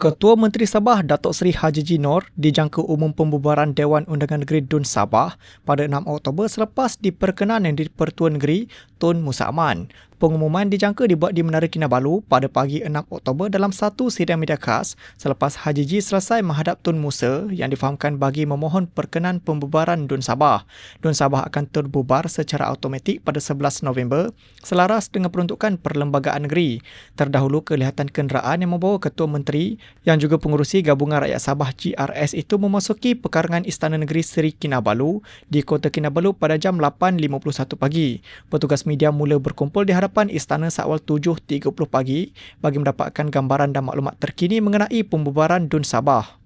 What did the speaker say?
Ketua Menteri Sabah Datuk Seri Haji Jinor dijangka umum pembubaran Dewan Undangan Negeri Dun Sabah pada 6 Oktober selepas diperkenan yang di-Pertuan Negeri Tun Musa Aman. Pengumuman dijangka dibuat di Menara Kinabalu pada pagi 6 Oktober dalam satu sidang media khas selepas Haji Ji selesai menghadap Tun Musa yang difahamkan bagi memohon perkenan pembubaran Dun Sabah. Dun Sabah akan terbubar secara automatik pada 11 November selaras dengan peruntukan Perlembagaan Negeri. Terdahulu kelihatan kenderaan yang membawa Ketua Menteri yang juga pengurusi Gabungan Rakyat Sabah GRS itu memasuki pekarangan Istana Negeri Seri Kinabalu di Kota Kinabalu pada jam 8.51 pagi. Petugas media mula berkumpul di hadapan hadapan istana seawal 7.30 pagi bagi mendapatkan gambaran dan maklumat terkini mengenai pembubaran Dun Sabah.